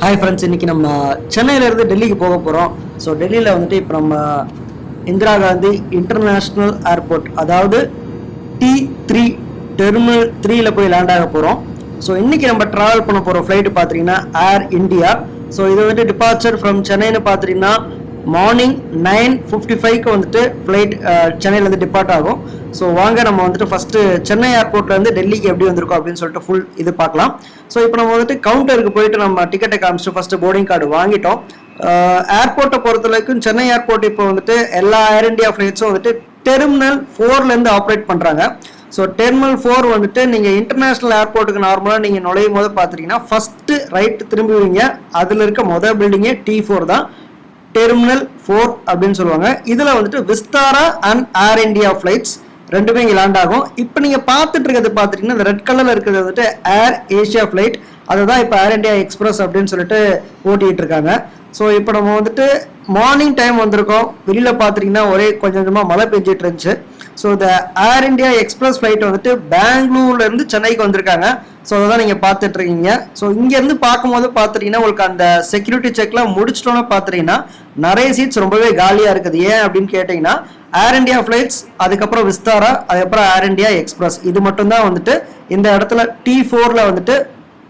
Hi friends இன்னைக்கு நம்ம சென்னையிலேருந்து டெல்லிக்கு போக போகிறோம் ஸோ டெல்லியில் வந்துட்டு இப்போ நம்ம இந்திரா காந்தி இன்டர்நேஷ்னல் ஏர்போர்ட் அதாவது டி த்ரீ டெர்மினல் த்ரீயில் போய் லேண்ட் ஆக போகிறோம் ஸோ இன்றைக்கி நம்ம ட்ராவல் பண்ண போகிற ஃப்ளைட்டு பார்த்தீங்கன்னா ஏர் இந்தியா ஸோ இது வந்துட்டு டிபார்ச்சர் ஃப்ரம் சென்னைன்னு பார்த்தீங்கன்னா மார்னிங் நைன் ஃபிஃப்டி ஃபைவ்க்கு வந்துட்டு ஃப்ளைட் uh, சென்னையிலேருந்து டிபார்ட் ஆகும். ஸோ வாங்க நம்ம வந்துட்டு ஃபஸ்ட்டு சென்னை ஏர்போர்ட்லேருந்து டெல்லிக்கு எப்படி வந்திருக்கோம் அப்படின்னு சொல்லிட்டு ஃபுல் இது பார்க்கலாம். ஸோ இப்போ நம்ம வந்துட்டு கவுண்டருக்கு போயிட்டு நம்ம டிக்கெட்டை காமிச்சிட்டு ஃபஸ்ட்டு போர்டிங் கார்டு வாங்கிட்டோம். Uh, ஏர்போர்ட்டை பொறுத்த வரைக்கும் சென்னை ஏர்போர்ட் இப்போ வந்துட்டு எல்லா ஏர் இண்டியா ஃப்ளைட்ஸும் வந்துட்டு டெர்மினல் ஃபோர்லேருந்து ஆப்ரேட் பண்ணுறாங்க ஸோ டெர்மினல் ஃபோர் வந்துட்டு நீங்கள் இன்டர்நேஷ்னல் ஏர்போர்ட்டுக்கு நார்மலாக நீங்கள் நுழையும் போது பார்த்துட்டிங்கன்னா ஃபஸ்ட்டு ரைட் திரும்புவீங்க. அதில் இருக்க மொதல் பில்டிங்கே டி ஃபோர் தான். டெர்மினல் ஃபோர் அப்படின்னு சொல்லுவாங்க. இதில் வந்துட்டு Vistara and air India flights ரெண்டுமே இங்கே லேண்ட் ஆகும். இப்போ நீங்கள் பார்த்துட்டு இருக்கிறது பார்த்துட்டீங்கன்னா இந்த ரெட் கலரில் இருக்கிறது வந்துட்டு ஏர் ஏஷியா ஃப்ளைட் அதை தான் இப்போ ஏர் இண்டியா எக்ஸ்பிரஸ் அப்படின்னு சொல்லிட்டு ஓட்டிகிட்டு இருக்காங்க. ஸோ இப்போ நம்ம வந்துட்டு மார்னிங் டைம் வந்திருக்கோம். வெளியில் பார்த்துட்டிங்கன்னா ஒரே கொஞ்சம் கொஞ்சமாக மழை பெஞ்சிட்டு இருந்துச்சு. ஸோ இந்த ஏர் இண்டியா எக்ஸ்பிரஸ் ஃப்ளைட் வந்துட்டு பெங்களூர்லேருந்து சென்னைக்கு வந்திருக்காங்க. ஸோ அதை தான் நீங்கள் பார்த்துட்டு இருக்கீங்க ஸோ இங்கேருந்து பார்க்கும்போது பார்த்துட்டீங்கன்னா உங்களுக்கு அந்த செக்யூரிட்டி செக்லாம் முடிச்சிட்டோன்னு பார்த்துட்டிங்கன்னா நிறைய சீட்ஸ் ரொம்பவே காலியாக இருக்குது. ஏன் அப்படின்னு கேட்டிங்கன்னா ஏர் இண்டியா ஃப்ளைட்ஸ் அதுக்கப்புறம் விஸ்தாரா அதுக்கப்புறம் ஏர் இண்டியா எக்ஸ்பிரஸ் இது மட்டும்தான் வந்துட்டு இந்த இடத்துல டி ஃபோரில் வந்துட்டு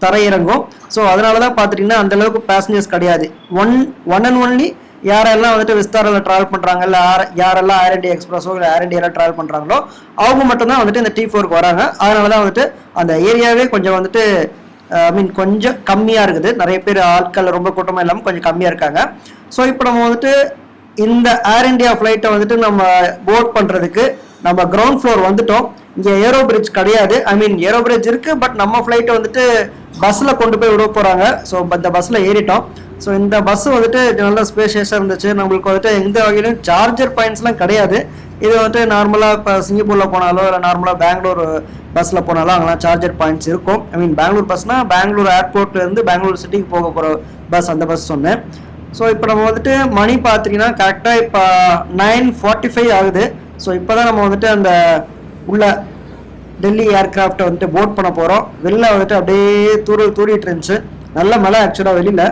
தரையிறங்கும். ஸோ அதனால தான் பார்த்துட்டிங்கன்னா அந்த அளவுக்கு பேசஞ்சர்ஸ் கிடையாது. ஒன் ஒன் அண்ட் ஒன்லி யாரெல்லாம் வந்துட்டு விஸ்தாரில் ட்ராவல் பண்ணுறாங்க இல்லை யார் யாரெல்லாம் ஆர் இண்டியா எக்ஸ்பிரஸோ இல்லை ஏர் இண்டியாவில் ட்ராவல் பண்ணுறாங்களோ அவங்க மட்டும்தான் வந்துட்டு இந்த டி ஃபோருக்கு வராங்க. அதனால தான் வந்துட்டு அந்த ஏரியாவே கொஞ்சம் வந்துட்டு ஐ மீன் கொஞ்சம் கம்மியாக இருக்குது. நிறைய பேர் ஆட்கள் ரொம்ப கூட்டமாக இல்லாமல் கொஞ்சம் கம்மியாக இருக்காங்க. ஸோ இப்போ நம்ம வந்துட்டு இந்த ஏர் இண்டியா ஃப்ளைட்டை வந்துட்டு நம்ம போர்ட் பண்ணுறதுக்கு நம்ம கிரவுண்ட் ஃப்ளோர் வந்துட்டோம். இங்கே ஏரோ பிரிட்ஜ் கிடையாது. ஐ மீன் ஏரோ பிரிட்ஜ் இருக்குது பட் நம்ம ஃப்ளைட்டை வந்துட்டு பஸ்ஸில் கொண்டு போய் விட போகிறாங்க ஸோ இந்த பஸ்ஸில் ஏறிட்டோம். ஸோ இந்த பஸ் வந்துட்டு நல்ல ஸ்பேஷியஸாக இருந்துச்சு. நம்மளுக்கு வந்துட்டு எந்த வகையிலும் சார்ஜர் பாயிண்ட்ஸ்லாம் கிடையாது. இது வந்துட்டு நார்மலாக இப்போ சிங்கப்பூரில் போனாலோ இல்லை நார்மலாக பெங்களூர் பஸ்ஸில் போனாலும் அங்கெல்லாம் சார்ஜர் பாயிண்ட்ஸ் இருக்கும். ஐ மீன் பெங்களூர் பஸ்னால் பெங்களூர் ஏர்போர்ட்லேருந்து பெங்களூர் சிட்டிக்கு போக போகிற பஸ் அந்த பஸ் சொன்னேன். ஸோ இப்போ நம்ம வந்துட்டு மணி பார்த்தீங்கன்னா கரெக்டாக இப்போ நைன் ஃபார்ட்டி ஃபைவ் ஆகுது. ஸோ இப்போ தான் நம்ம வந்துட்டு அந்த உள்ள டெல்லி ஏர்கிராஃப்டை வந்துட்டு போட் பண்ண போகிறோம் வெளில வந்துட்டு அப்படியே தூர தூரிட்டு இருந்துச்சு. நல்ல மழை ஆக்சுவலாக வெளியில்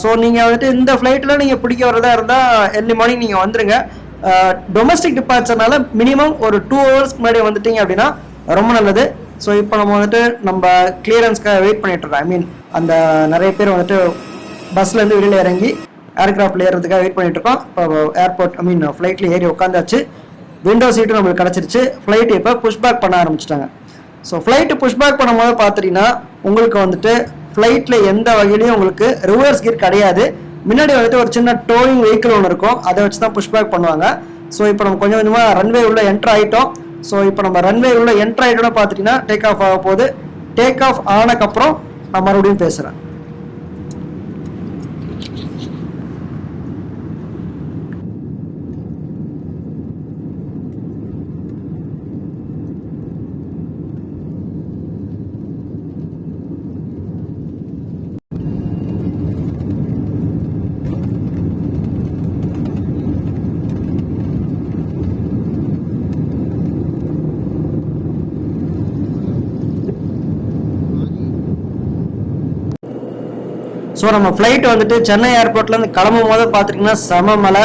ஸோ நீங்கள் வந்துட்டு இந்த ஃப்ளைட்டில் நீங்கள் பிடிக்க வரதா இருந்தால் எர்லி மார்னிங் நீங்கள் வந்துருங்க. டொமஸ்டிக் டிபார்ச்சர்னால மினிமம் ஒரு டூ ஹவர்ஸ்க்கு முன்னாடி வந்துட்டீங்க அப்படின்னா ரொம்ப நல்லது. ஸோ இப்போ நம்ம வந்துட்டு நம்ம கிளியரன்ஸ்க்காக வெயிட் பண்ணிட்டு இருக்கோம். ஐ மீன் அந்த நிறைய பேர் வந்துட்டு பஸ்லேருந்து வெளியில் இறங்கி ஏர்கிராஃப்டில் ஏறுறதுக்காக வெயிட் பண்ணிட்டு இருக்கோம். இப்போ ஏர்போர்ட் ஐ மீன் ஃப்ளைட்டில் ஏறி உட்காந்தாச்சு விண்டோ சீட்டும் நம்மளுக்கு கிடச்சிருச்சு. ஃப்ளைட் இப்போ புஷ்பேக் பண்ண ஆரம்பிச்சிட்டாங்க. ஸோ ஃப்ளைட்டு புஷ்பேக் பண்ணும்போது பார்த்தீங்கன்னா உங்களுக்கு வந்துட்டு ஃப்ளைட்டில் எந்த வகையிலையும் உங்களுக்கு ரிவர்ஸ் கீர் கிடையாது. முன்னாடி வந்துட்டு ஒரு சின்ன டோயிங் வெஹிக்கிள் ஒன்று இருக்கும். அதை வச்சு தான் புஷ்பேக் பண்ணுவாங்க. ஸோ இப்போ நம்ம கொஞ்சம் கொஞ்சமாக ரன்வே உள்ள என்ட்ரு ஆகிட்டோம் ஸோ இப்போ நம்ம ரன்வே உள்ள என்ட்ரு ஆகிட்டோம்னு பார்த்துட்டிங்கன்னா டேக் ஆஃப் ஆக போகுது டேக் ஆஃப் ஆனக்கப்புறம் நான் மறுபடியும் பேசுகிறேன் ஸோ நம்ம ஃப்ளைட் வந்துட்டு சென்னை ஏர்போர்ட்லேருந்து கிளம்பும் போது பார்த்துட்டிங்கன்னா செம மலை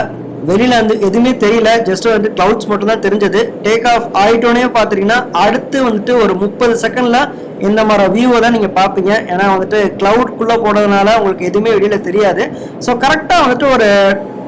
வெளியில் வந்து எதுவுமே தெரியல. ஜஸ்ட் வந்து கிளவுட்ஸ் மட்டும் தான் தெரிஞ்சது. டேக் ஆஃப் ஆகிட்டோன்னே பார்த்துட்டிங்கன்னா அடுத்து வந்துட்டு ஒரு முப்பது செகண்டில் இந்த மாதிரி வியூவை தான் நீங்கள் பார்ப்பீங்க. ஏன்னா வந்துட்டு க்ளவுட்குள்ளே போனதுனால உங்களுக்கு எதுவுமே வெளியில் தெரியாது. ஸோ கரெக்டாக வந்துட்டு ஒரு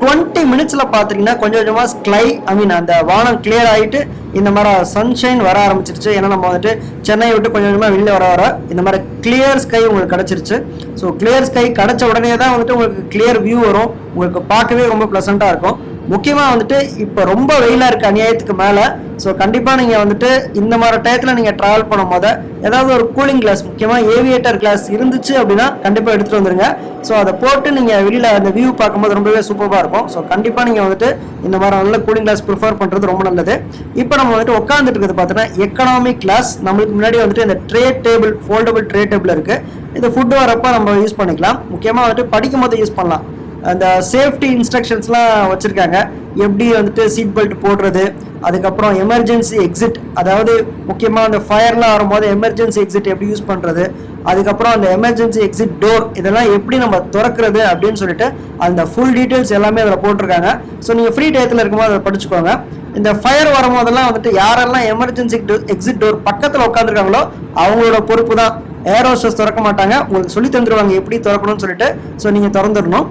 டுவெண்ட்டி மினிட்ஸில் பார்த்துட்டிங்கன்னா கொஞ்சம் கொஞ்சமாக ஸ்க்ளை ஐ மீன் அந்த வானம் கிளியர் ஆகிட்டு இந்த மாதிரி சன்ஷைன் வர ஆரம்பிச்சிருச்சு. ஏன்னா நம்ம வந்துட்டு சென்னையை விட்டு கொஞ்சம் கொஞ்சமாக வெளியில் வர வர இந்த மாதிரி கிளியர் ஸ்கை உங்களுக்கு கிடச்சிருச்சு. ஸோ கிளியர் ஸ்கை கிடச்ச உடனே தான் வந்துட்டு உங்களுக்கு கிளியர் வியூ வரும். உங்களுக்கு பார்க்கவே ரொம்ப ப்ளசண்ட்டாக இருக்கும். முக்கியமாக வந்துட்டு இப்போ ரொம்ப வெயிலாக இருக்குது அநியாயத்துக்கு மேலே ஸோ கண்டிப்பாக நீங்கள் வந்துட்டு இந்த மாதிரி டயத்தில் நீங்கள் ட்ராவல் பண்ணும் போது ஏதாவது ஒரு கூலிங் கிளாஸ் முக்கியமாக ஏவியேட்டர் கிளாஸ் இருந்துச்சு அப்படின்னா கண்டிப்பாக எடுத்துகிட்டு வந்துருங்க. ஸோ அதை போட்டு நீங்கள் வெளியில் அந்த வியூ பார்க்கும்போது ரொம்பவே சூப்பராக இருக்கும். ஸோ கண்டிப்பாக நீங்கள் வந்துட்டு இந்த மாதிரி நல்ல கூலிங் கிளாஸ் ப்ரிஃபர் பண்ணுறது ரொம்ப நல்லது. இப்போ நம்ம வந்துட்டு உட்காந்துட்டு இருக்கிறது பார்த்தீங்கன்னா எக்கனாமிக் கிளாஸ் நம்மளுக்கு முன்னாடி வந்துட்டு இந்த tray table foldable tray table இருக்குது இந்த ஃபுட் வரப்போ நம்ம யூஸ் பண்ணிக்கலாம். முக்கியமாக வந்துட்டு படிக்கும் போது யூஸ் பண்ணலாம். அந்த சேஃப்டி இன்ஸ்ட்ரக்ஷன்ஸ்லாம் வச்சுருக்காங்க. எப்படி வந்துட்டு சீட் பெல்ட் போடுறது அதுக்கப்புறம் எமர்ஜென்சி எக்ஸிட் அதாவது முக்கியமாக அந்த ஃபயர்லாம் வரும்போது எமர்ஜென்சி எக்ஸிட் எப்படி யூஸ் பண்ணுறது அதுக்கப்புறம் அந்த எமர்ஜென்சி எக்ஸிட் டோர் இதெல்லாம் எப்படி நம்ம திறக்கிறது அப்படின்னு சொல்லிட்டு அந்த ஃபுல் டீட்டெயில்ஸ் எல்லாமே அதில் போட்டிருக்காங்க. ஸோ நீங்கள் ஃப்ரீ டயத்தில் இருக்கும்போது அதை படிச்சுக்கோங்க. இந்த ஃபயர் வரும்போதெல்லாம் வந்துட்டு யாரெல்லாம் எமர்ஜென்சி எக்ஸிட் டோர் பக்கத்தில் உட்காந்துருக்காங்களோ அவங்களோட பொறுப்பு தான் ஏரோஸ்டர்ஸ் திறக்க மாட்டாங்க. உங்களுக்கு சொல்லி தந்துருவாங்க எப்படி திறக்கணும்னு சொல்லிட்டு. ஸோ நீங்கள் திறந்துடணும்.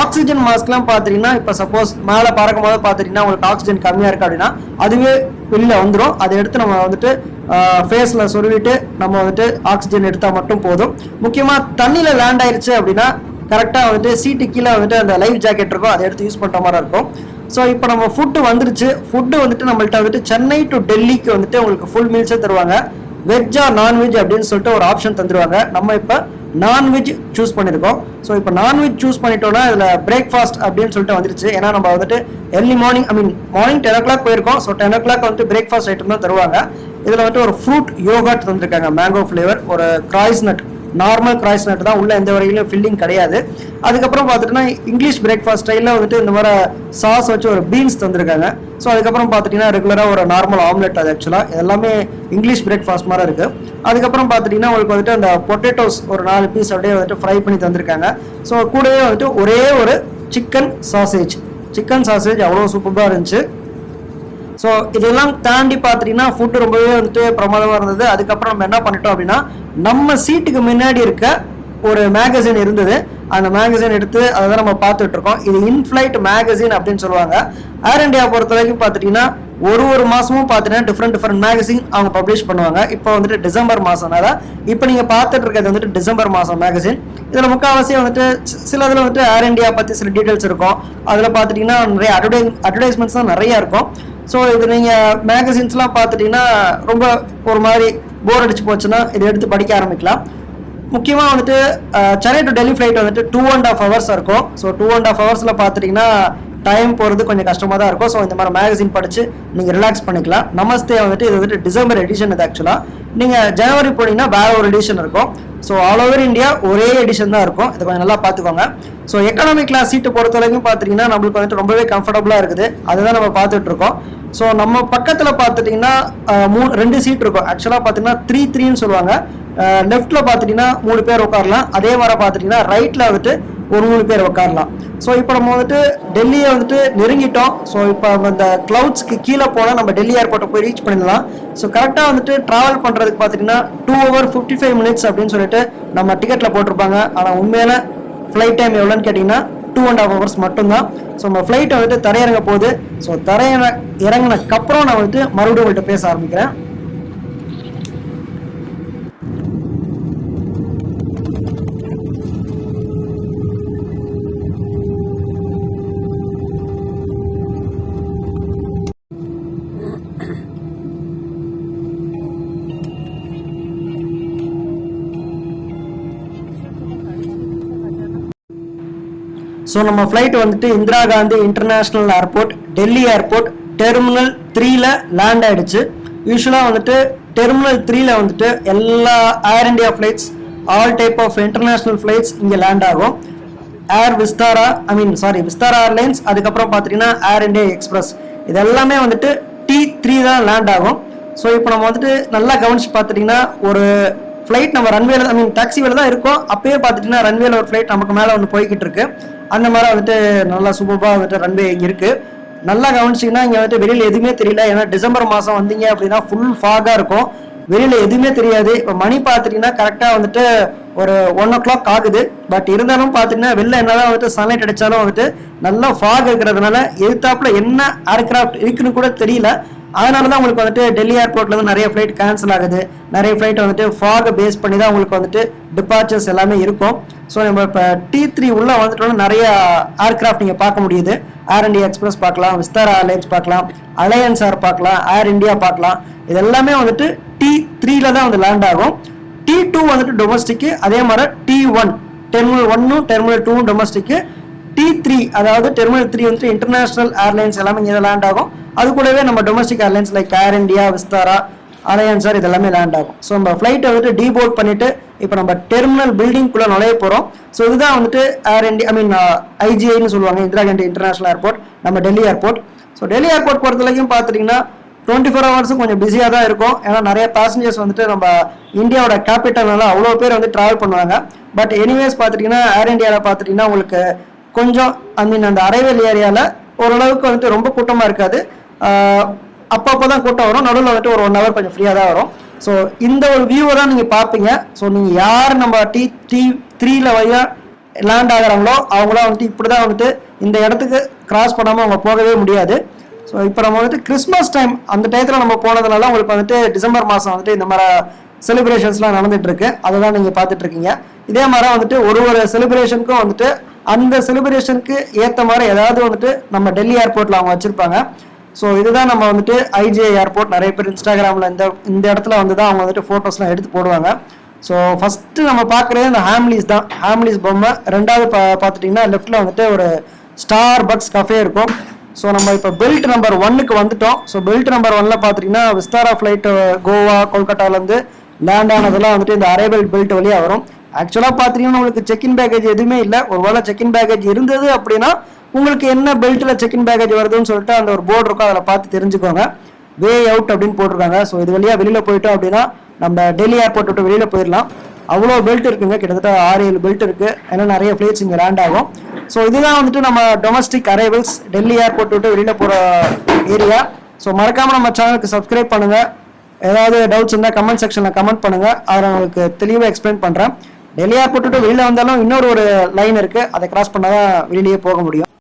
ஆக்சிஜன் மாஸ்க்லாம் பார்த்தீங்கன்னா இப்போ சப்போஸ் மேலே பறக்கும் போது பார்த்துட்டீங்கன்னா உங்களுக்கு ஆக்சிஜன் கம்மியாக இருக்கு அப்படின்னா அதுவே வெளியில் வந்துடும் அதை எடுத்து நம்ம வந்துட்டு ஃபேஸில் சொருவிட்டு நம்ம வந்துட்டு ஆக்சிஜன் எடுத்தால் மட்டும் போதும். முக்கியமாக தண்ணியில் லேண்ட் ஆயிடுச்சு அப்படின்னா கரெக்டாக வந்துட்டு சீட்டு கீழே வந்துட்டு அந்த லைஃப் ஜாக்கெட் இருக்கும். அதை எடுத்து யூஸ் பண்ணுற மாதிரி இருக்கும். ஸோ இப்போ நம்ம ஃபுட்டு வந்துருச்சு. ஃபுட்டு வந்துட்டு நம்மள்ட்ட வந்துட்டு சென்னை டு டெல்லிக்கு வந்துட்டு உங்களுக்கு ஃபுல் மீல்ஸே தருவாங்க. வெஜ்ஜா நான்வெஜ் அப்படின்னு சொல்லிட்டு ஒரு ஆப்ஷன் தந்துருவாங்க. நம்ம இப்போ நான்வெஜ் சூஸ் பண்ணியிருக்கோம் ஸோ இப்போ நான்வெஜ் சூஸ் பண்ணிட்டோம்னா இதில் பிரேக்ஃபாஸ்ட் அப்படின்னு சொல்லிட்டு வந்துருச்சு. ஏன்னா நம்ம வந்துட்டு early morning I mean morning ten o'clock போயிருக்கோம். ஸோ டென் ஓ கிளாக் வந்துட்டு பிரேக்ஃபாஸ்ட் ஐட்டம் தான் தருவாங்க. இதில் வந்துட்டு ஒரு ஃப்ரூட் யோகாட் தந்திருக்காங்க மேங்கோ ஃப்ளேவர் ஒரு croissant normal croissant தான் உள்ள எந்த வரையிலும் ஃபில்லிங் கிடையாது. அதுக்கப்புறம் பார்த்துட்டுனா இங்கிலீஷ் பிரேக்ஃபாஸ்ட் ஸ்டைலில் வந்துட்டு இந்த மாதிரி சாஸ் வச்சு ஒரு பீன்ஸ் தந்திருக்காங்க. ஸோ அதுக்கப்புறம் பார்த்துட்டிங்கன்னா ரெகுலராக ஒரு நார்மல் ஆம்லெட் அது ஆக்சுவலாக எல்லாமே இங்கிலீஷ் பிரேக்ஃபாஸ்ட் மாதிரி இருக்குது அதுக்கப்புறம் பார்த்துட்டிங்கன்னா உங்களுக்கு வந்துட்டு அந்த பொட்டேட்டோஸ் ஒரு நாலு பீஸ் அப்படியே வந்துட்டு ஃப்ரை பண்ணி தந்திருக்காங்க. ஸோ கூடவே வந்துட்டு ஒரே ஒரு சிக்கன் சாசேஜ் சிக்கன் சாசேஜ் அவ்வளோ சூப்பராக இருந்துச்சு. ஸோ இதெல்லாம் தாண்டி பார்த்துட்டிங்கன்னா ஃபுட்டு ரொம்பவே வந்துட்டு பிரமாதமாக இருந்தது. அதுக்கப்புறம் நம்ம என்ன பண்ணிட்டோம் அப்படின்னா நம்ம சீட்டுக்கு முன்னாடி இருக்க ஒரு மேகசின் இருந்தது. அந்த மேகசின் எடுத்து அதை தான் நம்ம பார்த்துட்டு இருக்கோம். இது இன்ஃப்ளைட் மேகசின் அப்படின்னு சொல்லுவாங்க. ஏர் இண்டியா பொறுத்த வரைக்கும் பார்த்துட்டீங்கன்னா ஒரு ஒரு மாதமும் பார்த்தீங்கன்னா டிஃப்ரெண்ட் டிஃப்ரெண்ட் மேகசின் அவங்க பப்ளிஷ் பண்ணுவாங்க. இப்போ வந்துட்டு டிசம்பர் மாதம்னால இப்போ நீங்கள் பார்த்துட்டு இருக்கிறது வந்துட்டு டிசம்பர் மாதம் மேகசின் இதில் முக்கால்வாசி வந்துட்டு சில இதில் வந்துட்டு ஏர் இண்டியா பற்றி சில டீட்டெயில்ஸ் இருக்கும். அதில் பார்த்துட்டிங்கன்னா நிறைய அட்வர்டை அட்வர்டைஸ்மெண்ட்ஸ் தான் நிறையா இருக்கும். ஸோ இது நீங்கள் மேகசின்ஸ்லாம் பார்த்துட்டிங்கன்னா ரொம்ப ஒரு மாதிரி போர் அடிச்சு போச்சுன்னா இதை எடுத்து படிக்க ஆரம்பிக்கலாம். முக்கியமாக வந்துட்டு சென்னை டு டெல்லி ஃப்ளைட் வந்துட்டு டூ அண்ட் ஆஃப் ஹவர்ஸ் இருக்கும். ஸோ டூ அண்ட் ஆஃப் ஹவர்ஸில் பார்த்துட்டிங்கன்னா டைம் போகிறது கொஞ்சம் கஷ்டமாக தான் இருக்கும். ஸோ இந்த மாதிரி மேகசின் படித்து நீங்கள் ரிலாக்ஸ் பண்ணிக்கலாம். நமஸ்தே வந்துட்டு இது வந்துட்டு டிசம்பர் எடிஷன் இது ஆக்சுவலாக நீங்கள் ஜனவரி போனீங்கன்னா வேறு ஒரு எடிஷன் இருக்கும். ஸோ ஆல் ஓவர் இந்தியா ஒரே எடிஷன் தான் இருக்கும். இதை கொஞ்சம் நல்லா பார்த்துக்கோங்க. ஸோ எக்கனாமிக் கிளாஸ் சீட்டு பொறுத்த வரைக்கும் பார்த்தீங்கன்னா நம்மளுக்கு வந்துட்டு ரொம்பவே கம்ஃபர்டபுளாக இருக்குது. அதுதான் நம்ம பார்த்துட்டு இருக்கோம். ஸோ நம்ம பக்கத்தில் பார்த்துட்டிங்கன்னா மூணு ரெண்டு சீட் இருக்கும். ஆக்சுவலாக பார்த்தீங்கன்னா த்ரீ த்ரீன்னு சொல்லுவாங்க. லெஃப்ட்டில் பார்த்துட்டிங்கன்னா மூணு பேர் உட்காரலாம். அதே மாதிரி பார்த்துட்டிங்கன்னா ரைட்டில் வந்துட்டு ஒரு மூணு பேர் உட்காரலாம் ஸோ இப்போ நம்ம வந்துட்டு டெல்லியை வந்துட்டு நெருங்கிட்டோம். ஸோ இப்போ நம்ம இந்த கிளவுட்ஸ்க்கு கீழே போனால் நம்ம டெல்லி ஏர்போர்ட்டை போய் ரீச் பண்ணிடலாம். ஸோ கரெக்டாக வந்துட்டு ட்ராவல் பண்ணுறதுக்கு பார்த்தீங்கன்னா two hour fifty five minutes அப்படின்னு சொல்லிட்டு நம்ம டிக்கெட்டில் போட்டிருப்பாங்க. ஆனால் உண்மையான ஃப்ளைட் டைம் எவ்வளோன்னு கேட்டிங்கன்னா டூ அண்ட் ஹாஃப் ஹவர்ஸ் மட்டும்தான். ஸோ நம்ம ஃப்ளைட்டை வந்துட்டு தரையிறங்க போகுது. ஸோ தரையிற இறங்கினக்கப்புறம் நான் வந்துட்டு மறுபடியும் உங்கள்கிட்ட பேச ஆரம்பிக்கிறேன். ஸோ நம்ம ஃப்ளைட் வந்துட்டு Indira Gandhi international airport Delhi airport terminal த்ரீல லேண்ட் ஆயிடுச்சு. யூஸ்வலாக வந்துட்டு டெர்மினல் த்ரீல வந்துட்டு எல்லா Air India flights all type of international flights இங்கே லேண்ட் ஆகும். Air Vistara I mean sorry Vistara airlines அதுக்கப்புறம் பார்த்தீங்கன்னா ஏர் இண்டியா எக்ஸ்பிரஸ் இது எல்லாமே வந்துட்டு டி த்ரீ தான் லேண்ட் ஆகும். ஸோ இப்போ நம்ம வந்துட்டு நல்லா கவனிச்சு பார்த்துட்டிங்கன்னா ஒரு ஃப்ளைட் நம்ம ரன்வேல ஐ மீன் டாக்ஸிவேல தான் இருக்கோம். அப்பயே பார்த்துட்டிங்கன்னா ரன்வேல ஒரு ஃப்ளைட் நமக்கு மேலே ஒன்று போய்கிட்டு இருக்கு. அந்த மாதிரி வந்துட்டு நல்லா சூப்பராக வந்துட்டு ரன்வே இங்கே நல்லா கவனிச்சிங்கன்னா இங்கே வந்துட்டு வெளியில் எதுவுமே தெரியல. ஏன்னா டிசம்பர் மாதம் வந்தீங்க அப்படின்னா ஃபுல் ஃபாகாக இருக்கும். வெளியில் எதுவுமே தெரியாது. இப்போ மணி பார்த்துட்டிங்கன்னா கரெக்டாக வந்துட்டு ஒரு ஒன் ஓ கிளாக் ஆகுது. பட் இருந்தாலும் பார்த்தீங்கன்னா வெளில என்னதான் வந்துட்டு சன்லைட் அடிச்சாலும் வந்துட்டு நல்லா ஃபாக் இருக்கிறதுனால எதிர்த்தாப்புல என்ன ஏர்கிராஃப்ட் இருக்குன்னு கூட தெரியல. அதனால தான் உங்களுக்கு வந்துட்டு டெல்லி ஏர்போர்ட்ல இருந்து நிறைய ஃப்ளைட் கேன்சல் ஆகுது. நிறைய ஃப்ளைட் வந்துட்டு ஃபாகை பேஸ் பண்ணி தான் உங்களுக்கு வந்துட்டு டிபார்ச்சர்ஸ் எல்லாமே இருக்கும். ஸோ நம்ம இப்போ டி த்ரீ உள்ள வந்துட்டோம்னா நிறைய ஏர்கிராஃப்ட் நீங்கள் பார்க்க முடியுது. ஏர் இந்தியா எக்ஸ்பிரஸ் பார்க்கலாம் விஸ்தாரா ஏர்லைன்ஸ் பார்க்கலாம் அலையன்ஸ் ஏர் பார்க்கலாம் ஏர் இந்தியா பார்க்கலாம். இது எல்லாமே வந்துட்டு டி த்ரீல தான் வந்து லேண்ட் ஆகும். டி டூ வந்துட்டு டொமஸ்டிக்கு அதே மாதிரி டி ஒன் டெர்மினல் ஒன்னும் டெர்மினல் டூவும் டொமஸ்டிக்கு டி த்ரீ அதாவது டெர்மினல் த்ரீ வந்துட்டு இன்டர்நேஷனல் ஏர்லைன்ஸ் எல்லாமே இங்கே லேண்ட் ஆகும். அது கூடவே நம்ம domestic airlines like air India Vistara அலையன்ஸார் இது எல்லாமே லேண்ட் ஆகும். ஸோ நம்ம ஃப்ளைட்டை வந்துட்டு டீபோர்ட் பண்ணிட்டு இப்போ நம்ம டெர்மினல் பில்டிங்குள்ளே நுழைய போகிறோம் ஸோ இதுதான் வந்துட்டு ஏர் இண்டியா ஐ மீன் ஐஜிஐன்னு சொல்லுவாங்க இந்திரா காந்தி இன்டர்நேஷனல் ஏர்போர்ட் நம்ம Delhi airport so Delhi airport பொறுத்த வரைக்கும் பார்த்துட்டிங்கன்னா டுவெண்ட்டி ஃபோர் ஹவர்ஸும் கொஞ்சம் பிஸியாக தான் இருக்கும். ஏன்னா நிறைய பேசஞ்சர்ஸ் வந்துட்டு நம்ம இந்தியாவோட கேபிட்டல்னால அவ்வளோ பேர் வந்து ட்ராவல் பண்ணுவாங்க. பட் எனிவேஸ் பார்த்துட்டிங்கன்னா ஏர் இண்டியாவில் பார்த்துட்டிங்கன்னா உங்களுக்கு கொஞ்சம் ஐ மீன் அந்த அரைவல் ஏரியாவில் ஓரளவுக்கு வந்துட்டு ரொம்ப கூட்டமாக இருக்காது. அப்பப்போ தான் கூட்டம் வரும். நடுவில் வந்துட்டு ஒரு ஒன் ஹவர் கொஞ்சம் ஃப்ரீயாக தான் வரும். ஸோ இந்த ஒரு வியூவை தான் நீங்கள் பார்ப்பீங்க. ஸோ நீங்கள் யார் நம்ம டி டி த்ரீல வழியாக லேண்ட் ஆகுறாங்களோ அவங்களாம் வந்துட்டு இப்படி தான் வந்துட்டு இந்த இடத்துக்கு கிராஸ் பண்ணாமல் அவங்க போகவே முடியாது. ஸோ இப்போ நம்ம வந்துட்டு கிறிஸ்மஸ் டைம் அந்த டயத்தில் நம்ம போனதுனால உங்களுக்கு வந்துட்டு டிசம்பர் மாதம் வந்துட்டு இந்த மாதிரி செலிப்ரேஷன்ஸ்லாம் நடந்துட்டு இருக்கு. அதை தான் நீங்கள் பார்த்துட்டு இருக்கீங்க. இதே மாதிரி வந்துட்டு ஒரு ஒரு செலிப்ரேஷனுக்கும் வந்துட்டு அந்த செலிப்ரேஷனுக்கு ஏற்ற மாதிரி ஏதாவது வந்துட்டு நம்ம டெல்லி ஏர்போர்ட்டில் அவங்க வச்சுருப்பாங்க. ஸோ இதுதான் நம்ம வந்துட்டு ஐஜே ஏர்போர்ட் நிறைய பேர் இன்ஸ்டாகிராமில் இந்த இந்த இடத்துல வந்து தான் அவங்க வந்துட்டு ஃபோட்டோஸ்லாம் எடுத்து போடுவாங்க. ஸோ ஃபஸ்ட்டு நம்ம பார்க்குறது இந்த ஹேம்லிஸ் தான். ஹேம்லிஸ் பொம்மை. ரெண்டாவது பா பார்த்துட்டிங்கன்னா லெஃப்ட்டில் வந்துட்டு ஒரு ஸ்டார் பக்ஸ் கஃபே இருக்கும். ஸோ நம்ம இப்போ பெல்ட் நம்பர் ஒன்னுக்கு வந்துட்டோம். ஸோ பெல்ட் நம்பர் ஒன்ல பார்த்துட்டிங்கன்னா விஸ்தாரா ஃப்ளைட் கோவா கொல்கட்டாலேருந்து லேண்ட் ஆனதெல்லாம் வந்துட்டு இந்த அரைவல் பெல்ட் வழியாக வரும். ஆக்சுவலாக பார்த்தீங்கன்னா உங்களுக்கு செக்இன் பேக்கேஜ் எதுவுமே இல்லை. ஒருவேளை செக்இன் பேக்கேஜ் இருந்தது அப்படின்னா உங்களுக்கு என்ன பெல்ட்டில் செக்இன் பேக்கேஜ் வருதுன்னு சொல்லிட்டு அந்த ஒரு போர்டு இருக்கும். அதில் பார்த்து தெரிஞ்சுக்கோங்க. வே அவுட் அப்படின்னு போட்டிருக்காங்க. ஸோ இது வழியாக வெளியில் போயிட்டோம் அப்படின்னா நம்ம டெல்லி ஏர்போர்ட் விட்டு வெளியில் போயிடலாம். அவ்வளோ பெல்ட் இருக்குங்க. கிட்டத்தட்ட ஆறு ஏழு பெல்ட் இருக்குது ஏன்னா நிறைய ஃப்ளைட்ஸ் இங்கே லேண்ட் ஆகும். ஸோ இதுதான் வந்துட்டு நம்ம டொமஸ்டிக் அரைவல்ஸ் டெல்லி ஏர்போர்ட் விட்டு வெளியில் போகிற ஏரியா ஸோ மறக்காமல் நம்ம சேனலுக்கு சப்ஸ்கிரைப் பண்ணுங்கள் ஏதாவது டவுட்ஸ் இருந்தால் கமெண்ட் செக்ஷனில் கமெண்ட் பண்ணுங்கள் அதை நான் உங்களுக்கு தெளிவாக எக்ஸ்பிளைன் பண்ணுறேன் டெல்லி ஏர்போர்ட் வெளியில் வந்தாலும் இன்னொரு ஒரு லைன் இருக்கு. அதை கிராஸ் பண்ணாதான் வெளியிலேயே போக முடியும்.